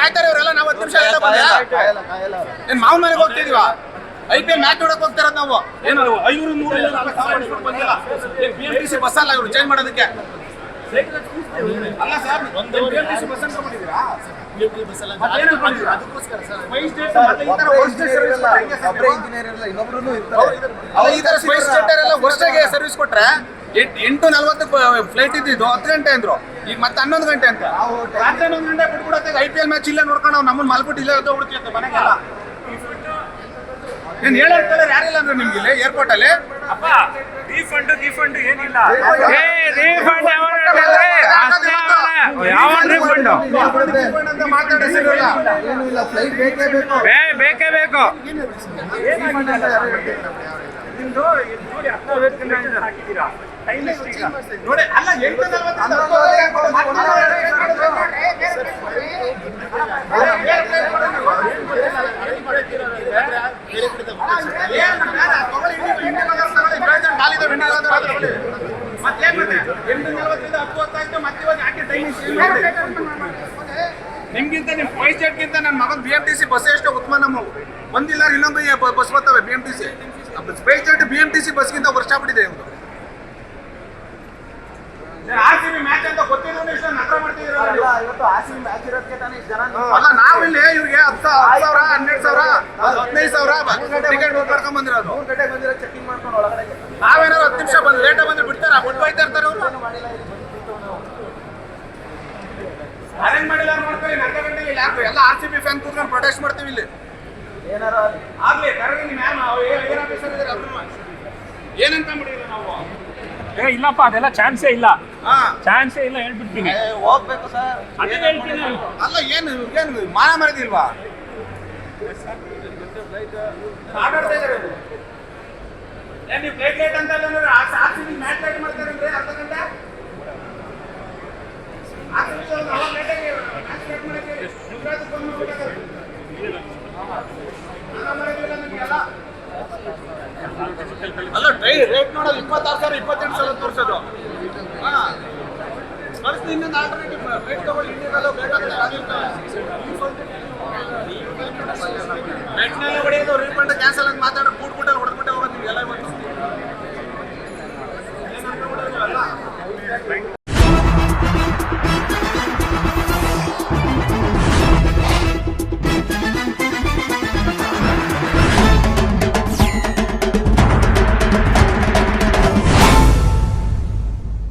ಕಾಯ್ತಾರೆ ಇವರೆಲ್ಲ? ನಾವು ಹತ್ತು ನಿಮಿಷ ಏನ್ ಮಾವನ ಮನೆಗೆ ಹೋಗ್ತಿದೀವ? ಐ ಪಿ ಎಲ್ ಮ್ಯಾಚ್ ನೋಡಕ್ ಹೋಗ್ತಾರದ್ ನಾವು. ಏನು ಐನೂರು ನೂರು ಇಲ್ಲ, ನಾಲ್ಕು ಸಾವಿರ ಬಂದಿಲ್ಲ. ಏನ್ B M T C bus ಅಲ್ಲ ಇವ್ರು ಚೇಂಜ್ ಮಾಡೋದಕ್ಕೆ? ಅಲ್ಲ ಸರ್ ಒಂದು B M T C bus ಅನ್ಕೊಂಡಿದ್ದೀರಾ service ಕೊಟ್ರೆ ಎಂಟ್- ಎಂಟು ನಲ್ವತ್ತು ಫ್ಲೈಟ್ ಇದ್ದಿದ್ದು ಹತ್ತು ಗಂಟೆ ಅಂದ್ರು. ಈಗ ಮತ್ತೆ ಹನ್ನೊಂದು ಗಂಟೆ ಅಂತ. ರಾತ್ರಿ ಹನ್ನೊಂದು ಗಂಟೆ ಬಿಟ್ಬಿಡತ್ತೆ ಐ ಪಿ ಎಲ್ ಮ್ಯಾಚ್ ಇಲ್ಲೇ ನೋಡ್ಕೊಂಡು ನಾವು ನಮ್ಮನ್ನ ಮಲ್ಬಿಟ್ಟು ಇಲ್ಲೇ ಹೋಗ್ಬಿಡ್ತೀವಿ ಮನೆಗೆಲ್ಲ. ನೀನ್ ಹೇಳಿರ್ತಾರೆ ಯಾರಿಲ್ಲ ಅಂದ್ರೆ ನಿಮ್ಗೆ ಇಲ್ಲಿ ಏರ್ಪೋರ್ಟ್ ಅಲ್ಲಿ? ಅಪ್ಪ ರೀಫಂಡ್ ರೀಫಂಡ್ ಏನಿಲ್ಲ. ಏ ರೀಫಂಡ್. ಯಾವ ಅಂತ ಮಾತಾಡೋ ಇಲ್ಲ ಬೇ ಬೇಕೇ ಬೇಕು. ನಿಮ್ದು ಇಲ್ಲಿ ನೋಡಿ ಹತ್ತು ವೇತನ ಹಾಕಿದ್ದೀರಾ ನಿಮ್ಗಿಂತ ನಿಮ್ ಫೈವ್ ಸ್ಟೇಟ್ಗಿಂತ ನನ್ನ ಮಗನ್ B M T C bus ಎಷ್ಟು ಉತ್ತಮ ನಮ್ಮ ಒಂದಿಲ್ಲ ಇನ್ನೊಂದು ಬಸ್ ಬರ್ತವೆ B M T C SpiceJet B M T C ಬಸ್ಗಿಂತ ವರ್ಷ ಬಿಟ್ಟಿದೆ ಇವ್ರು ಆರ್ ಸಿ ಬಿ ಮ್ಯಾಚ್ ಅಂತ ಗೊತ್ತಿದ್ರು ಇಷ್ಟ ನಗರ ಮಾಡ್ತಿದ್ದೀರಲ್ಲ ನೀವು. ಅಲ್ಲ ನಾವಿಲ್ಲಿ ಇವ್ರಿಗೆ ಹತ್ತು ಸಾವಿರ ಹನ್ನೆರಡು ಸಾವಿರ ಹದಿನೈದು ಸಾವಿರ ಟಿಕೆಟ್ ಮಾಡ್ಕೊಂಡ್ ಬಂದಿರೋದು ನಾವೇನಾದ್ರು ಹತ್ತು ನಿಮಿಷ ಬಂದು ಲೇಟ್ ಬಂದ್ರೆ ಬಿಡ್ತಾರ? ಬಿಟ್ಟು ಹೋಯ್ತಾ ಇರ್ತಾರೆ ಅವರು. ಅರೇಂಜ್ ಮಾಡಿಲ್ಲ ಮಾಡ್ತೀವಿ ಅರ್ಧ ಗಂಟೆಗೆ ಇಲ್ಲಿ ಎಲ್ಲ ಆರ್ ಸಿ ಬಿ ಫ್ಯಾನ್ ಕೂತ್ಕೊಂಡು ಪ್ರೊಟೆಸ್ಟ್ ಮಾಡ್ತೀವಿ ಇಲ್ಲಿ. ಏನಾರ ಆಗ್ಲಿ. ಕರೆಗೆ ನೀವು ಏರ್ ಆಫೀಸರ್ ಇದ್ದೀರಾ? ಏನಂತ ಮಾಡಿಲ್ಲ ನಾವು? ಏ ಇಲ್ಲಪ್ಪ ಅದೆಲ್ಲ ಚಾನ್ಸೇ ಇಲ್ಲ. ಹಾ. ಚಾನ್ಸೇ ಇಲ್ಲ ಹೇಳ್ಬಿಡ್ತೀನಿ. ಹೋಗ್ಬೇಕು ಸರ್ ಅದೇ ಹೇಳ್ತೀನಿ ಅಲ್ಲ ಏನು ಏನು ಮಾನ ಮಾಡಿದಿಲ್ವಾ ಆಟಾಡ್ತಾ ಇದ್ದಾರೆ ನೀವು ಪ್ಲೇಟ್ ಲೈಟ್ ಅಂತ ಇಲ್ಲ ಆ ಸಿ ಬಿ ಮ್ಯಾಚ್ ಲೇಟ್ ಮಾಡ್ತಾರಂದ್ರೆ ಅರ್ಧ ಗಂಟೆ? ಆರ್ ಸಿ ಬಿ ಅವಾಗ ಲೇಟಾಗಿ ಮ್ಯಾಚ್ ಲೇಟ್ ಮಾಡಕ್ಕೆ ಫೋನ್ ಮಾಡ್ಬೇಕಾದ್ರೆ ಮಾನ ಮಾಡಿದ್ವಿಲ್ಲ ನಿಮ್ಗೆಲ್ಲ. ಅಲ್ಲ ಟ್ರೈ ರೇಟ್ ನೋಡೋದು ಇಪ್ಪತ್ತಾರು ಸಾವಿರ, ಇಪ್ಪತ್ತೆಂಟು ಸಾವಿರ ತೋರಿಸೋದು. ಹಾ. ಕಳಿಸ್ತೀನಿ ಇನ್ನೊಂದು ಆಲ್ಟರ್ನೇಟಿವ್ ರೇಟ್ ತಗೊಳ್ಳಿ ಇಂಡಿಯಾದಲ್ಲೂ ಬೇಕಾದ್ರೆ ರೇಟ್ನೆಲ್ಲ